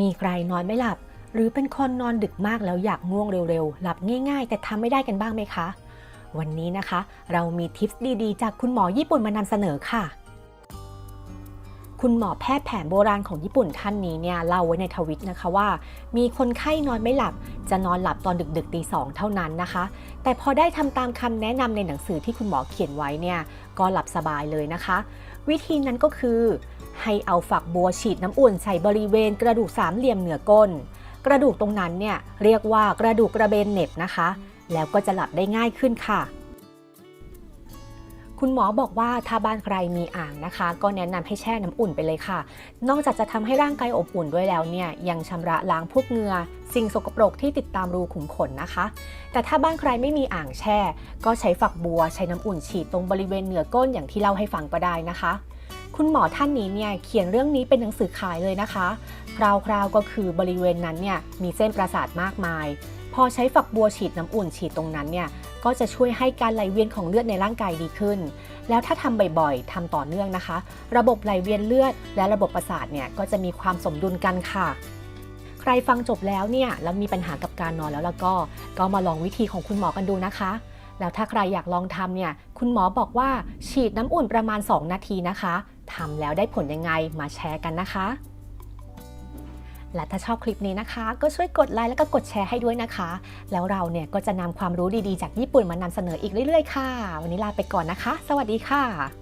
มีใครนอนไม่หลับ หรือเป็นคนนอนดึกมากแล้วอยากง่วงเร็วๆ หลับง่ายๆ แต่ทำไม่ได้กันบ้างไหมคะ วันนี้นะคะ เรามีทิปส์ดีๆ จากคุณหมอญี่ปุ่นมานำเสนอค่ะ คุณหมอแพทย์แผนโบราณของญี่ปุ่นท่านนี้เนี่ยเล่าไว้ในทวิตนะคะว่า มีคนไข้นอนไม่หลับ จะนอนหลับตอนดึกๆตีสองเท่านั้นนะคะ แต่พอได้ทำตามคำแนะนำในหนังสือที่คุณหมอเขียนไว้เนี่ยก็หลับสบายเลยนะคะ วิธีนั้นก็คือ ให้เอาฝักบัวฉีดน้ำอุ่นใส่บริเวณกระดูกสามเหลี่ยมเหนือก้น กระดูกตรงนั้นเนี่ยเรียกว่ากระดูกกระเบนเน็บนะคะ แล้วก็จะหลับได้ง่ายขึ้นค่ะ คุณหมอบอกว่าถ้าบ้านใครมีอ่างนะคะ ก็แนะนำให้แช่น้ำอุ่นไปเลยค่ะ นอกจากจะทำให้ร่างกายอบอุ่นด้วยแล้วเนี่ยยังชำระล้างพวกเหงื่อสิ่งสกปรกที่ติดตามรูขุมขนนะคะ แต่ถ้าบ้านใครไม่มีอ่างแช่ ก็ใช้ฝักบัวใช้น้ำอุ่นฉีดตรงบริเวณเหนือก้นอย่างที่เล่าให้ฟังก็ได้นะคะ คุณหมอท่านนี้เนี่ยเขียนเรื่องนี้เป็นหนังสือขายเลยนะคะ คราวๆก็คือบริเวณนั้นเนี่ยมีเส้นประสาทมากมาย พอใช้ฝักบัวฉีดน้ำอุ่นฉีดตรงนั้นเนี่ยก็จะช่วยให้การไหลเวียนของเลือดในร่างกายดีขึ้น แล้วถ้าทำบ่อยๆทำต่อเนื่องนะคะ ระบบไหลเวียนเลือด และระบบประสาทเนี่ยก็จะมีความสมดุลกันค่ะ ใครฟังจบแล้วเนี่ยแล้วมีปัญหากับการนอนแล้วแล้วก็ ก็มาลองวิธีของคุณหมอกันดูนะคะแล้วถ้าใครอยากลองทำเนี่ย คุณหมอบอกว่าฉีดน้ำอุ่นประมาณ 2 นาทีนะคะ ทำแล้วได้ผลยังไงมาแชร์กันนะคะ และถ้าชอบคลิปนี้นะคะ ก็ช่วยกดไลค์แล้วก็กดแชร์ให้ด้วยนะคะ แล้วเราเนี่ยก็จะนำความรู้ดีๆ จากญี่ปุ่นมานำเสนออีกเรื่อยๆค่ะ วันนี้ลาไปก่อนนะคะ สวัสดีค่ะ